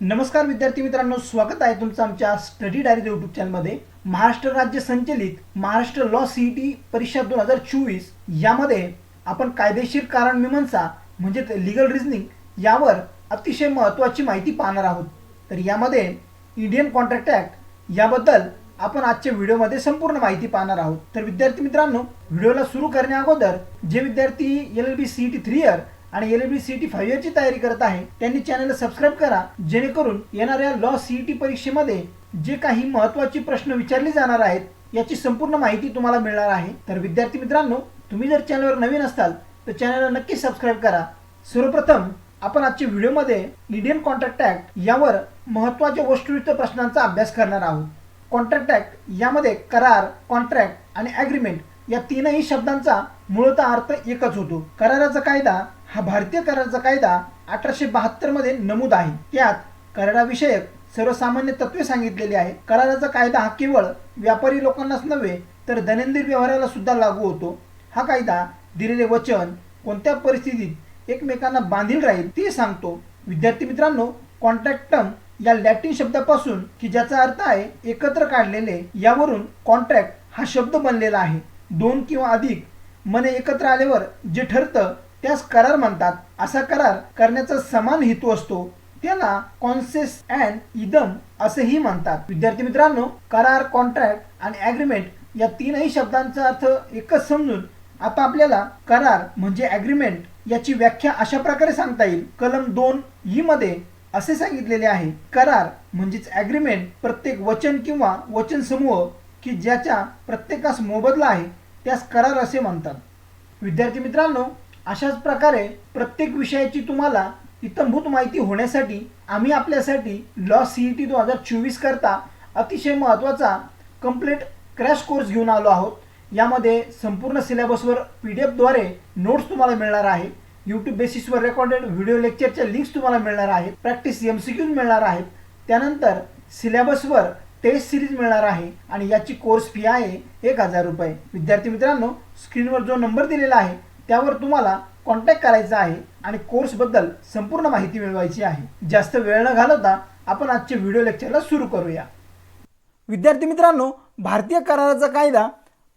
नमस्कार विद्यार्थी मित्रांनो स्वागत आहे तुमचं आमच्या स्टडी डायरी यूट्यूब चॅनलमध्ये महाराष्ट्र राज्य संचलित महाराष्ट्र लॉ सीईटी परीक्षा दोन हजार चोवीस यामध्ये आपण कायदेशीर कारण मीमांसा म्हणजेच लिगल रिझनिंग यावर अतिशय महत्त्वाची माहिती पाहणार आहोत. तर यामध्ये इंडियन कॉन्ट्रॅक्ट ॲक्ट याबद्दल आपण आजच्या व्हिडिओमध्ये संपूर्ण माहिती पाहणार आहोत. तर विद्यार्थी मित्रांनो व्हिडिओला सुरू करण्या अगोदर जे विद्यार्थी L L B C T three year आणि L B C T five इयरची तयारी करत आहे त्यांनी चॅनलला सबस्क्राईब करा जेणेकरून येणाऱ्या लॉ सीईटी परीक्षेमध्ये जे काही महत्त्वाचे प्रश्न विचारले जाणार आहेत याची संपूर्ण माहिती तुम्हाला मिळणार आहे. तर विद्यार्थी मित्रांनो तुम्ही जर चॅनलवर नवीन असाल तर चॅनलला नक्की सबस्क्राईब करा. सर्वप्रथम आपण आजच्या व्हिडिओमध्ये इंडियन कॉन्ट्रॅक्ट ॲक्ट यावर महत्त्वाच्या वस्तुनिष्ठ प्रश्नांचा अभ्यास करणार आहोत. कॉन्ट्रॅक्ट ॲक्ट यामध्ये करार कॉन्ट्रॅक्ट आणि ॲग्रीमेंट या तीनही शब्दांचा मूळतः अर्थ एकच होतो. कराराचा कायदा हा भारतीय कराराचा कायदा अठराशे बहात्तरमध्ये नमूद आहे. त्यात कराराविषयक सर्वसामान्य तत्वे सांगितलेली आहे कराराचा कायदा हा केवळ व्यापारी लोकांनाच नव्हे तर दैनंदिन व्यवहाराला सुद्धा लागू होतो. हा कायदा दिलेले वचन कोणत्या परिस्थितीत एकमेकांना बांधील राहील ते सांगतो. विद्यार्थी मित्रांनो कॉन्ट्रॅक्ट टर्म या लॅटिन शब्दापासून की ज्याचा अर्थ आहे एकत्र काढलेले यावरून कॉन्ट्रॅक्ट हा शब्द बनलेला आहे. दोन किंवा अधिक मने एकत्र आल्यावर जे ठरतं त्यास करार म्हणतात. असा करार करण्याचा समान हेतू असतो. त्याला कॉन्सेस अँड इदम असेही म्हणतात. विद्यार्थी मित्रांनो करार कॉन्ट्रॅक्ट आणि ॲग्रीमेंट या तीनही शब्दांचा अर्थ एकच समजून आता आपल्याला करार म्हणजे ॲग्रीमेंट याची व्याख्या अशा प्रकारे सांगता येईल. कलम दोन ई मध्ये असे सांगितलेले आहे. करार म्हणजेच ॲग्रीमेंट प्रत्येक वचन किंवा वचन समूह की ज्याच्या प्रत्येकास मोबदला आहे त्यास करार असे म्हणतात. विद्यार्थी मित्रांनो अशाच प्रकारे प्रत्येक विषयाची तुम्हाला इतंभूत माहिती होण्यासाठी आम्ही आपल्यासाठी लॉ सी ई टी दोन हजार चोवीस करता अतिशय महत्त्वाचा कंप्लीट क्रॅश कोर्स घेऊन आलो आहोत. यामध्ये संपूर्ण सिलेबसवर पी डी एफद्वारे नोट्स तुम्हाला मिळणार आहे यूट्यूब बेसिसवर रेकॉर्डेड व्हिडिओ लेक्चरच्या लिंक्स तुम्हाला मिळणार आहेत. प्रॅक्टिस एम सी क्यूज मिळणार आहेत. त्यानंतर सिलेबसवर टेस्ट सिरीज मिळणार आहे आणि याची कोर्स फी आहे एक हजार रुपये. विद्यार्थी मित्रांनो स्क्रीनवर जो नंबर दिलेला आहे त्यावर तुम्हाला कॉन्टॅक्ट करायचा आहे आणि कोर्सबद्दल संपूर्ण माहिती मिळवायची आहे. जास्त वेळ न घालवता आपण आजच्या व्हिडिओ लेक्चरला सुरू करूया. विद्यार्थी मित्रांनो भारतीय कराराचा कायदा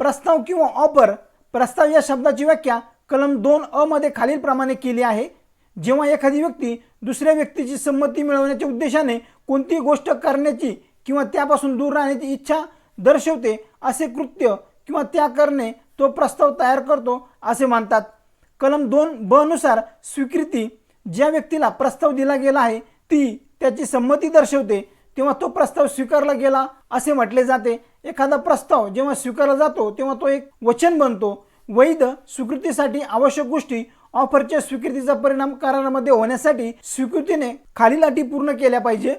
प्रस्ताव किंवा ऑफर प्रस्ताव या शब्दाची व्याख्या कलम दोन अ मध्ये खालीलप्रमाणे केली आहे. जेव्हा एखादी व्यक्ती दुसऱ्या व्यक्तीची संमती मिळवण्याच्या उद्देशाने कोणतीही गोष्ट करण्याची किंवा त्यापासून दूर राहण्याची इच्छा दर्शवते असे कृत्य किंवा त्या करणे तो प्रस्ताव तयार करतो असे मानतात कलम दोन बनुसार स्वीकृती ज्या व्यक्तीला प्रस्ताव दिला गेला आहे ती त्याची संमती दर्शवते. तेव्हा तो प्रस्ताव स्वीकारला गेला असे म्हटले जाते. एखादा प्रस्ताव जेव्हा स्वीकारला जातो तेव्हा तो एक वचन बनतो. वैध स्वीकृतीसाठी आवश्यक गोष्टी ऑफरच्या स्वीकृतीचा परिणाम करारामध्ये होण्यासाठी स्वीकृतीने खालील अटी पूर्ण केल्या पाहिजे.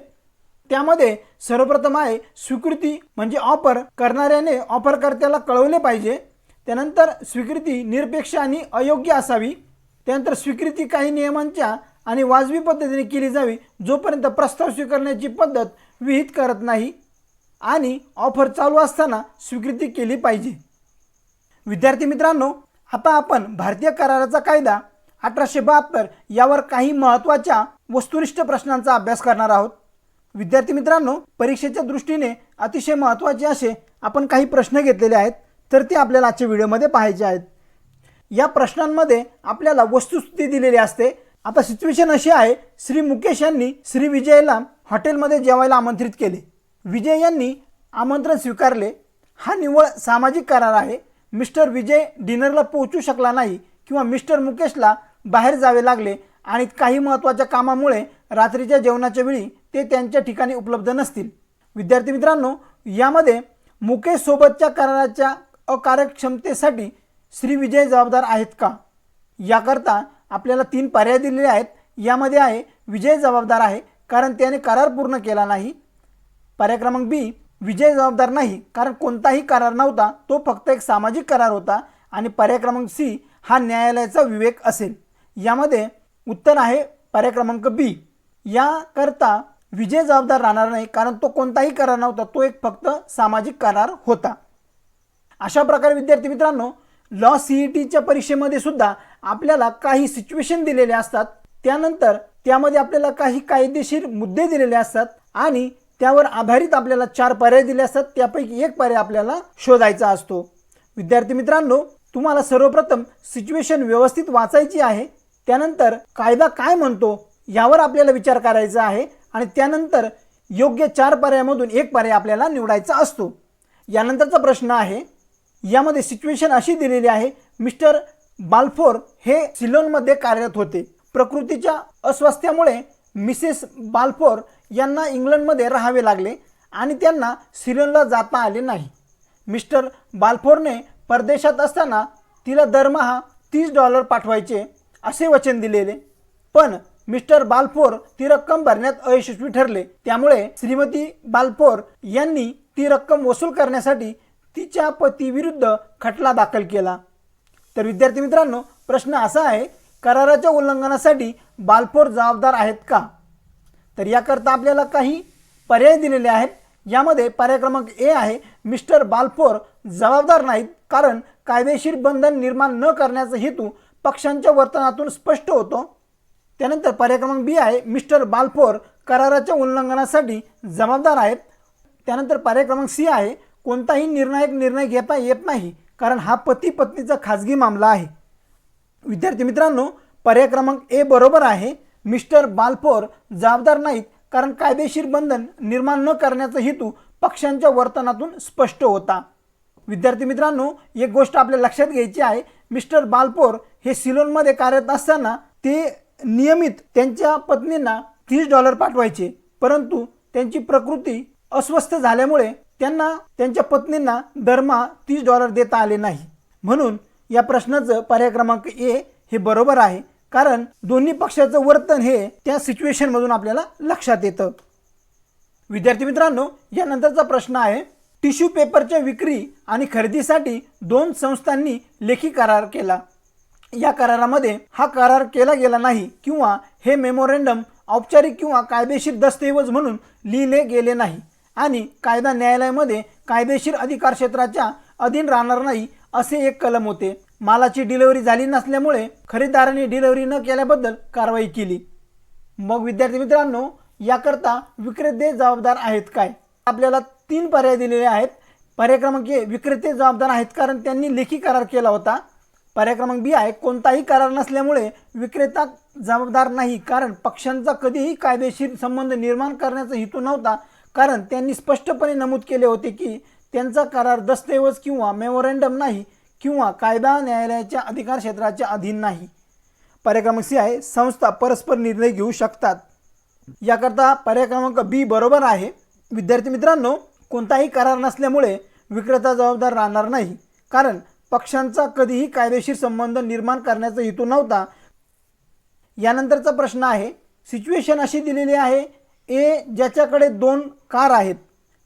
त्यामध्ये सर्वप्रथम आहे स्वीकृती म्हणजे ऑफर करणाऱ्याने ऑफरकर्त्याला कळवले पाहिजे. त्यानंतर स्वीकृती निरपेक्ष आणि अयोग्य असावी. त्यानंतर स्वीकृती काही नियमांच्या आणि वाजवी पद्धतीने केली जावी जोपर्यंत प्रस्ताव स्वीकारण्याची पद्धत विहित करत नाही आणि ऑफर चालू असताना स्वीकृती केली पाहिजे. विद्यार्थी मित्रांनो आता आपण भारतीय कराराचा कायदा अठराशे बहात्तर यावर काही महत्त्वाच्या वस्तुनिष्ठ प्रश्नांचा अभ्यास करणार आहोत. विद्यार्थी मित्रांनो परीक्षेच्या दृष्टीने अतिशय महत्त्वाचे असे आपण काही प्रश्न घेतलेले आहेत. तर ते आपल्याला आजच्या व्हिडिओमध्ये पाहायचे आहेत. या प्रश्नांमध्ये आपल्याला वस्तुस्थिती दिलेली असते. आता सिच्युएशन अशी आहे श्री मुकेश यांनी श्री विजयला हॉटेलमध्ये जेवायला आमंत्रित केले. विजय यांनी आमंत्रण स्वीकारले. हा निव्वळ सामाजिक करार आहे. मिस्टर विजय डिनरला पोहोचू शकला नाही किंवा मिस्टर मुकेशला बाहेर जावे लागले आणि काही महत्त्वाच्या कामामुळे रात्रीच्या जेवणाच्या वेळी ते त्यांच्या ठिकाणी उपलब्ध नसतील. विद्यार्थी मित्रांनो यामध्ये मुकेशसोबतच्या कराराच्या अकार्यक्षमतेसाठी श्री विजय जबाबदार आहेत का? याकरता आपल्याला तीन पर्याय दिलेले आहेत. यामध्ये आहे विजय जबाबदार आहे कारण त्याने करार पूर्ण केला नाही. पर्याय क्रमांक बी विजय जबाबदार नाही कारण कोणताही करार नव्हता तो फक्त एक सामाजिक करार होता. आणि पर्याय क्रमांक सी हा न्यायालयाचा विवेक असेल. यामध्ये उत्तर आहे पर्याय क्रमांक बी याकरता विजय जबाबदार राहणार नाही कारण तो कोणताही करार नव्हता तो एक फक्त सामाजिक करार होता. अशा प्रकारे विद्यार्थी मित्रांनो लॉ सी ई टीच्या परीक्षेमध्ये सुद्धा आपल्याला काही सिच्युएशन दिलेले असतात. त्यानंतर त्यामध्ये आपल्याला काही कायदेशीर मुद्दे दिलेले असतात आणि त्यावर आधारित आपल्याला चार पर्याय दिले असतात. त्यापैकी एक पर्याय आपल्याला शोधायचा असतो. विद्यार्थी मित्रांनो तुम्हाला सर्वप्रथम सिच्युएशन व्यवस्थित वाचायची आहे. त्यानंतर कायदा काय म्हणतो यावर आपल्याला विचार करायचा आहे आणि त्यानंतर योग्य चार पर्यायामधून एक पर्याय आपल्याला निवडायचा असतो. यानंतरचा प्रश्न आहे यामध्ये सिच्युएशन अशी दिलेली आहे मिस्टर बाल्फोर हे सिलोनमध्ये कार्यरत होते. प्रकृतीच्या अस्वास्थ्यामुळे मिसेस बाल्फोर यांना इंग्लंडमध्ये राहावे लागले आणि त्यांना सिलोनला जाता आले नाही. मिस्टर बाल्फोरने परदेशात असताना तिला दरमहा तीस डॉलर पाठवायचे असे वचन दिलेले. पण मिस्टर बाल्फोर ती रक्कम भरण्यात अयशस्वी ठरले. त्यामुळे श्रीमती बाल्फोर यांनी ती रक्कम वसूल करण्यासाठी तिच्या पतीविरुद्ध खटला दाखल केला. तर विद्यार्थी मित्रांनो प्रश्न असा आहे कराराच्या उल्लंघनासाठी बालफोर जबाबदार आहेत का? तर याकरता आपल्याला काही पर्याय दिलेले आहेत. यामध्ये पर्याय क्रमांक ए आहे मिस्टर बालफोर जबाबदार नाहीत कारण कायदेशीर बंधन निर्माण न करण्याचा हेतू पक्षांच्या वर्तनातून स्पष्ट होतो. त्यानंतर पर्याय क्रमांक बी आहे मिस्टर बालफोर कराराच्या उल्लंघनासाठी जबाबदार आहेत. त्यानंतर पर्याय क्रमांक सी आहे कोणताही निर्णायक निर्णय घेता येत नाही कारण हा पती पत्नीचा खाजगी मामला आहे. विद्यार्थी मित्रांनो पर्याय क्रमांक ए बरोबर आहे. मिस्टर बालफोर जबाबदार नाहीत कारण कायदेशीर बंधन निर्माण न करण्याचा हेतू पक्षांच्या वर्तनातून स्पष्ट होता. विद्यार्थी मित्रांनो एक गोष्ट आपल्या लक्षात घ्यायची आहे. मिस्टर बालपोर हे सिलोनमध्ये कार्यरत असताना ते नियमित त्यांच्या पत्नींना तीस डॉलर पाठवायचे परंतु त्यांची प्रकृती अस्वस्थ झाल्यामुळे त्यांना त्यांच्या पत्नींना दरमहा तीस डॉलर देता आले नाही. म्हणून या प्रश्नाचं पर्याय क्रमांक ए हे बरोबर आहे कारण दोन्ही पक्षाचं वर्तन हे त्या सिच्युएशनमधून आपल्याला लक्षात येतं. विद्यार्थी मित्रांनो यानंतरचा प्रश्न आहे टिश्यू पेपरच्या विक्री आणि खरेदीसाठी दोन संस्थांनी लेखी करार केला. या करारामध्ये हा करार केला गेला नाही किंवा हे मेमोरेंडम औपचारिक किंवा कायदेशीर दस्तऐवज म्हणून लिहिले गेले नाही. आणि कायदा न्यायालयामध्ये कायदेशीर अधिकार क्षेत्राच्या अधीन राहणार नाही असे एक कलम होते. मालाची डिलिव्हरी झाली नसल्यामुळे खरेदीदाराने डिलिव्हरी न केल्याबद्दल कारवाई केली. मग विद्यार्थी मित्रांनो याकरता विक्रेते जबाबदार आहेत काय? आपल्याला तीन पर्याय दिलेले आहेत. पर्याय क्रमांक ए विक्रेते जबाबदार आहेत कारण त्यांनी लेखी करार केला होता. पर्याय क्रमांक बी आहे कोणताही करार नसल्यामुळे विक्रेता जबाबदार नाही कारण पक्षांचा कधीही कायदेशीर संबंध निर्माण करण्याचा हेतू नव्हता. कारण त्यांनी स्पष्टपणे नमूद केले होते की त्यांचा करार दस्तऐवज किंवा मेमोरेंडम नाही किंवा कायदा न्यायालयाच्या अधिकार क्षेत्राच्या अधीन नाही. पर्याय क्रमांक सी आहे संस्था परस्पर निर्णय घेऊ शकतात. याकरता पर्याय क्रमांक बी बरोबर आहे. विद्यार्थी मित्रांनो कोणताही करार नसल्यामुळे विक्रेता जबाबदार राहणार नाही. कारण पक्षांचा कधीही कायदेशीर संबंध निर्माण करण्याचा हेतू नव्हता. यानंतरचा प्रश्न आहे सिच्युएशन अशी दिलेली आहे ए ज्याच्याकडे दोन कार आहेत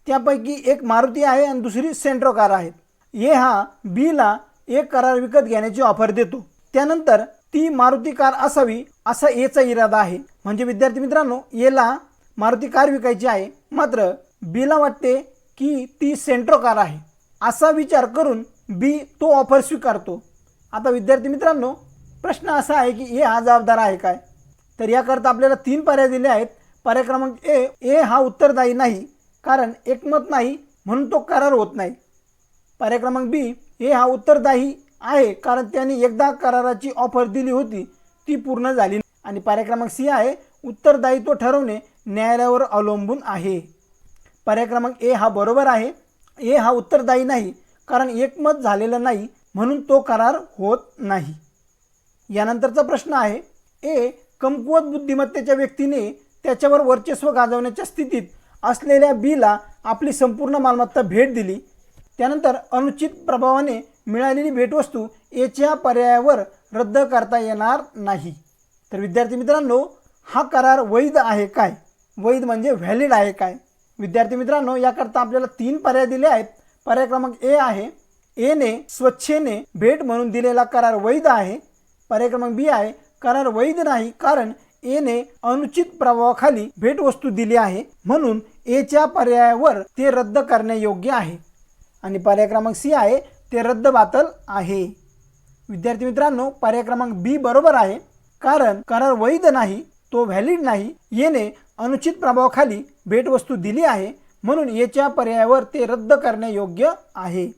त्यापैकी एक मारुती आहे आणि दुसरी सेंट्रो कार आहे ए हा बीला एक कार विकत घेण्याची ऑफर देतो. त्यानंतर ती मारुती कार असावी असा एचा इरादा आहे. म्हणजे विद्यार्थी मित्रांनो एला मारुती कार विकायची आहे. मात्र बीला वाटते की ती सेंट्रो कार आहे. असा विचार करून बी तो ऑफर स्वीकारतो. आता विद्यार्थी मित्रांनो प्रश्न असा आहे की ए हा जबाबदार आहे काय? तर याकरता आपल्याला तीन पर्याय दिले आहेत. पर्याय क्रमांक ए ए हा उत्तरदायी नाही कारण एकमत नाही म्हणून तो करार होत नाही. पर्याय क्रमांक बी ए हा उत्तरदायी आहे कारण त्यांनी एकदा कराराची ऑफर दिली होती ती पूर्ण झाली आणि पर्याय क्रमांक सी आहे उत्तरदायित्व ठरवणे न्यायालयावर अवलंबून आहे. पर्याय क्रमांक ए हा बरोबर आहे ए हा उत्तरदायी नाही कारण एकमत झालेलं नाही म्हणून तो करार होत नाही. यानंतरचा प्रश्न आहे ए कमकुवत बुद्धिमत्तेच्या व्यक्तीने त्याच्यावर वर्चस्व गाजवण्याच्या स्थितीत असलेल्या बीला आपली संपूर्ण मालमत्ता भेट दिली. त्यानंतर अनुचित प्रभावाने मिळालेली भेटवस्तू एच्या पर्यायावर रद्द करता येणार नाही. तर विद्यार्थी मित्रांनो हा करार वैध आहे काय? वैध म्हणजे व्हॅलिड आहे काय? विद्यार्थी मित्रांनो याकरता आपल्याला तीन पर्याय दिले आहेत. पर्याय क्रमांक ए आहे. एने स्वच्छेने भेट म्हणून दिलेला करार वैध आहे. पर्याय क्रमांक बी आहे. करार वैध नाही कारण एने अनुचित प्रभावाखाली भेटवस्तू दिली आहे. म्हणून एच्या पर्यायावर ते रद्द करण्यायोग्य आहे. आणि पर्याय क्रमांक सी आहे ते रद्द बातल आहे. विद्यार्थी मित्रांनो पर्याय क्रमांक बी बरोबर आहे. कारण करार वैध नाही तो व्हॅलिड नाही. येणे अनुचित प्रभावाखाली भेटवस्तू दिली आहे. म्हणून याच्या पर्यायावर ते रद्द करणे योग्य आहे.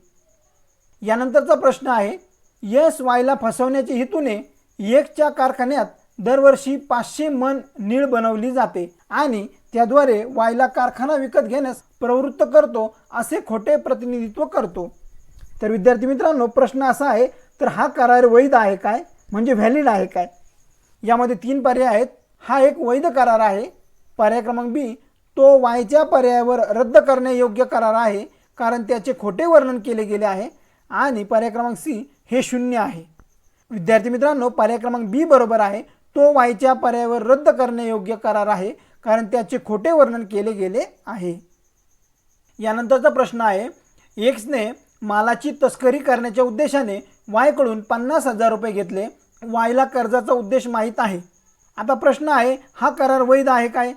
यानंतरचा प्रश्न आहे यस वायला फसवण्याच्या हेतूने एकच्या कारखान्यात दरवर्षी पाचशे मन नीळ बनवली जाते आणि त्याद्वारे वायला कारखाना विकत घेण्यास प्रवृत्त करतो असे खोटे प्रतिनिधित्व करतो. तर विद्यार्थी मित्रांनो प्रश्न असा आहे तर हा करार वैध आहे काय? म्हणजे व्हॅलिड आहे काय? यामध्ये तीन पर्याय आहेत. हा एक वैध करार आहे. पर्याय क्रमांक बी तो वायच्या पर्यायावर रद्द करण्यायोग्य करार आहे कारण त्याचे खोटे वर्णन केले गेले आहे. आणि पर्याय क्रमांक सी हे शून्य आहे. विद्यार्थी मित्रांनो पर्याय क्रमांक बी बरोबर आहे. तो वायच्या पर्यायावर रद्द करणे योग्य करार आहे कारण त्याचे खोटे वर्णन केले गेले आहे. यानंतरचा प्रश्न आहे एक्सने मालाची तस्करी करण्याच्या उद्देशाने वायकडून पन्नास हजार रुपये घेतले. वायला कर्जाचा उद्देश माहीत आहे. आता प्रश्न आहे हा करार वैध आहे काय?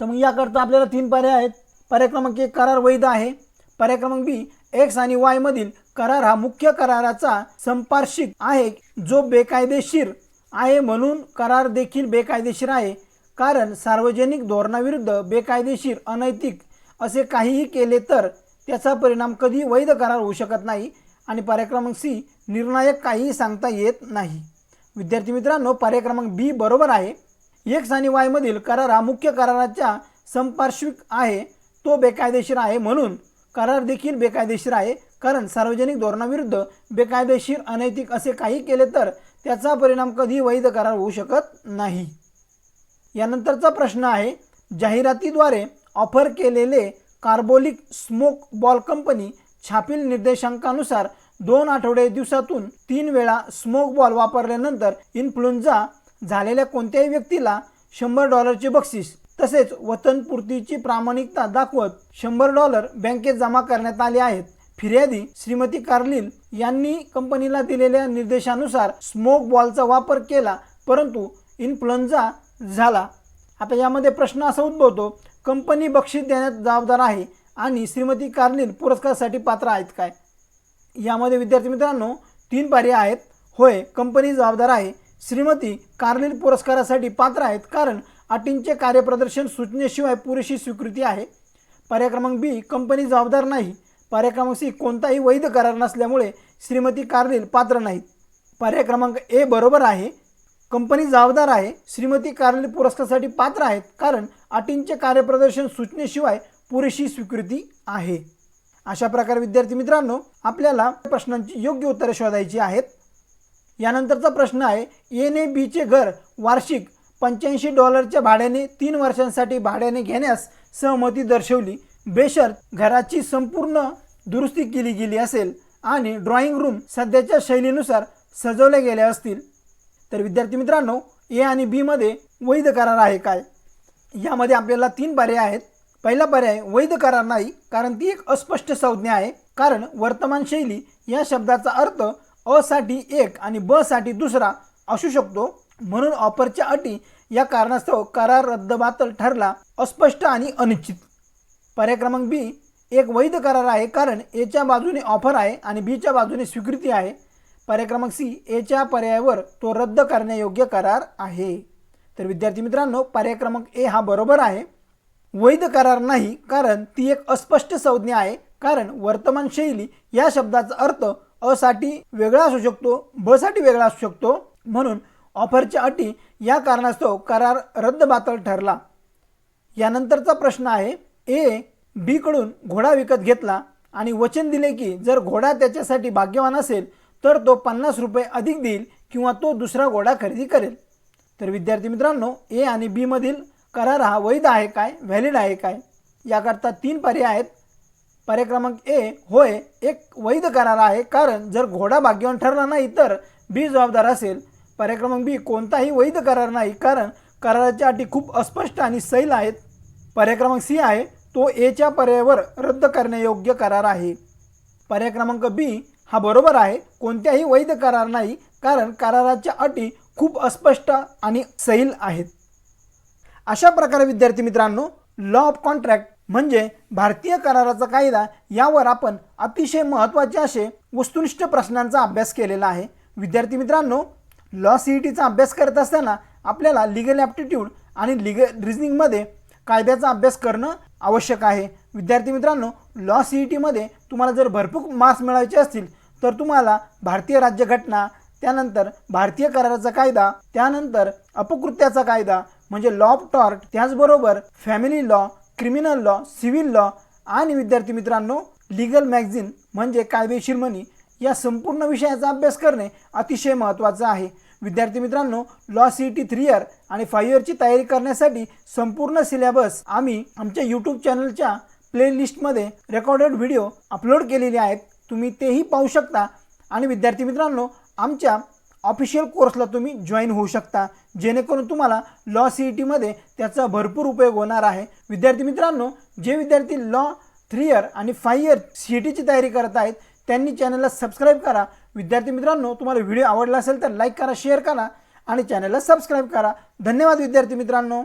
तर मग याकरता आपल्याला तीन पर्याय आहेत. पर्याय क्रमांक एक करार वैध आहे. पर्याय क्रमांक बी एक्स आणि वायमधील करार हा मुख्य कराराचा संपार्श्विक आहे जो बेकायदेशीर आहे म्हणून करार देखील बेकायदेशीर आहे. कारण सार्वजनिक धोरणाविरुद्ध बेकायदेशीर अनैतिक असे काहीही केले तर त्याचा परिणाम कधी वैध करार होऊ शकत नाही आणि पर्याय क्रमांक सी निर्णायक काहीही सांगता येत नाही. विद्यार्थी मित्रांनो पर्याय क्रमांक बी बरोबर आहे. एक्स आणि वायमधील करार हा मुख्य कराराच्या संपार्श्विक आहे. तो बेकायदेशीर आहे म्हणून करार देखील बेकायदेशीर आहे. कारण सार्वजनिक धोरणाविरुद्ध बेकायदेशीर अनैतिक असे काही केले तर त्याचा परिणाम कधी वैध करार होऊ शकत नाही. यानंतरचा प्रश्न आहे जाहिरातीद्वारे ऑफर केलेले कार्बोलिक स्मोक बॉल कंपनी छापील निर्देशांकानुसार दोन आठवडे दिवसातून तीन वेळा स्मोक बॉल वापरल्यानंतर इन्फ्लुएन्झा झालेल्या कोणत्याही व्यक्तीला शंभर डॉलरचे बक्षीस तसेच वतनपूर्तीची प्रामाणिकता दाखवत शंभर डॉलर बँकेत जमा करण्यात आले आहेत. फिर्यादी श्रीमती कार्लिन यांनी कंपनीला दिलेल्या निर्देशानुसार स्मोक बॉलचा वापर केला परंतु इन्फ्लुएन्झा झाला. आता यामध्ये प्रश्न असा उद्भवतो कंपनी बक्षीस देण्यात जबाबदार आहे आणि श्रीमती कार्लिन पुरस्कारासाठी पात्र आहेत काय? यामध्ये विद्यार्थी मित्रांनो तीन पर्याय आहेत. होय कंपनी जबाबदार आहे. श्रीमती कार्लिन पुरस्कारासाठी पात्र आहेत कारण अटींचे कार्यप्रदर्शन सूचनेशिवाय पुरेशी स्वीकृती आहे. पर्याय क्रमांक बी कंपनी जबाबदार नाही. पर्याय कोणताही वैध करार नसल्यामुळे श्रीमती कार्लिल पात्र नाहीत. पर्याय क्रमांक ए बरोबर आहे. कंपनी जबाबदार आहे. श्रीमती कार्लिल पुरस्कारासाठी पात्र आहेत कारण अटींचे कार्यप्रदर्शन सूचनेशिवाय पुरेशी स्वीकृती आहे. अशा प्रकारे विद्यार्थी मित्रांनो आपल्याला प्रश्नांची योग्य उत्तरे शोधायची आहेत. यानंतरचा प्रश्न आहे एन ए बीचे घर वार्षिक पंच्याऐंशी डॉलरच्या भाड्याने तीन वर्षांसाठी भाड्याने घेण्यास सहमती दर्शवली. बेशर्त घराची संपूर्ण दुरुस्ती केली गेली असेल आणि ड्रॉइंग रूम सध्याच्या शैलीनुसार सजवले गेले असतील. तर विद्यार्थी मित्रांनो ए आणि बीमध्ये वैध करार आहे काय? यामध्ये आपल्याला तीन पर्याय आहेत. पहिला पर्याय वैध करार नाही कारण ती एक अस्पष्ट संज्ञा आहे. कारण वर्तमान शैली या शब्दाचा अर्थ अ साठी एक आणि ब साठी दुसरा असू शकतो. म्हणून ऑफरच्या अटी या कारणास्तव करार रद्दबातल ठरला अस्पष्ट आणि अनिश्चित. पर्याय क्रमांक बी एक वैध करार आहे कारण एच्या बाजूने ऑफर आहे आणि बीच्या बाजूने स्वीकृती आहे. पर्याय क्रमांक सी एच्या पर्यायावर तो रद्द करण्यायोग्य करार आहे. तर विद्यार्थी मित्रांनो पर्याय क्रमांक ए हा बरोबर आहे. वैध करार नाही कारण ती एक अस्पष्ट संज्ञा आहे. कारण वर्तमान शैली या शब्दाचा अर्थ अ साठी वेगळा असू शकतो ब साठी वेगळा असू शकतो. म्हणून ऑफरच्या अटी या कारणास्तव करार रद्दबातल ठरला. यानंतरचा प्रश्न आहे ए बीकडून घोडा विकत घेतला आणि वचन दिले की जर घोडा त्याच्यासाठी भाग्यवान असेल तर तो पन्नास रुपये अधिक देईल किंवा तो दुसरा घोडा खरेदी करेल. तर विद्यार्थी मित्रांनो ए आणि बीमधील करार हा वैध आहे काय व्हॅलिड आहे काय? याकरता तीन पर्याय आहेत. पर्याय क्रमांक ए होय एक वैध करार आहे कारण जर घोडा भाग्यवान ठरला नाही तर बी जबाबदार असेल. पर्याय क्रमांक बी कोणताही वैध करार नाही कारण कराराच्या अटी खूप अस्पष्ट आणि सैल आहेत. पर्याय क्रमांक सी आहे तो एच्या पर्यायावर रद्द करण्यायोग्य करार आहे. पर्याय क्रमांक बी हा बरोबर आहे कोणत्याही वैध करार नाही कारण कराराच्या अटी खूप अस्पष्ट आणि सैल आहेत. अशा प्रकारे विद्यार्थी मित्रांनो लॉ ऑफ कॉन्ट्रॅक्ट म्हणजे भारतीय कराराचा कायदा यावर आपण अतिशय महत्त्वाचे असे वस्तुनिष्ठ प्रश्नांचा अभ्यास केलेला आहे. विद्यार्थी मित्रांनो लॉ सी ई टीचा अभ्यास करत असताना आपल्याला लिगल ॲप्टिट्यूड आणि लिगल रिझनिंगमध्ये कायद्याचा अभ्यास करणं आवश्यक आहे. विद्यार्थी मित्रांनो लॉ सी ई टीमध्ये तुम्हाला जर भरपूर मार्क्स मिळवायचे असतील तर तुम्हाला भारतीय राज्यघटना त्यानंतर भारतीय कराराचा कायदा त्यानंतर अपकृत्याचा कायदा म्हणजे लॉ ऑफ टॉर्ट त्याचबरोबर family law criminal law civil law आणि विद्यार्थी मित्रांनो लिगल मॅगझिन म्हणजे कायदेशीर मनी या संपूर्ण विषयाचा अभ्यास करणे अतिशय महत्त्वाचं आहे. विद्यार्थी मित्रांनो law C T three year आणि फाईव्ह इयरची तयारी करण्यासाठी संपूर्ण सिलेबस आम्ही आमच्या यूट्यूब चॅनलच्या प्लेलिस्टमध्ये रेकॉर्डेड व्हिडिओ अपलोड केलेले आहेत. तुम्ही तेही पाहू शकता. आणि विद्यार्थी मित्रांनो आमच्या ऑफिशियल कोर्सला तुम्ही जॉईन होऊ शकता. जेणेकरून तुम्हाला लॉ सी ई टीमध्ये त्याचा भरपूर उपयोग होणार आहे. विद्यार्थी मित्रांनो जे विद्यार्थी लॉ थ्री इयर आणि फाईव्ह इयर सी ई टीची तयारी करत आहेत त्यांनी चॅनलला सबस्क्राईब करा. विद्यार्थी मित्रांनो तुम्हाला व्हिडिओ आवडला असेल तर लाईक करा शेअर करा आणि चॅनलला सबस्क्राईब करा. धन्यवाद विद्यार्थी मित्रांनो.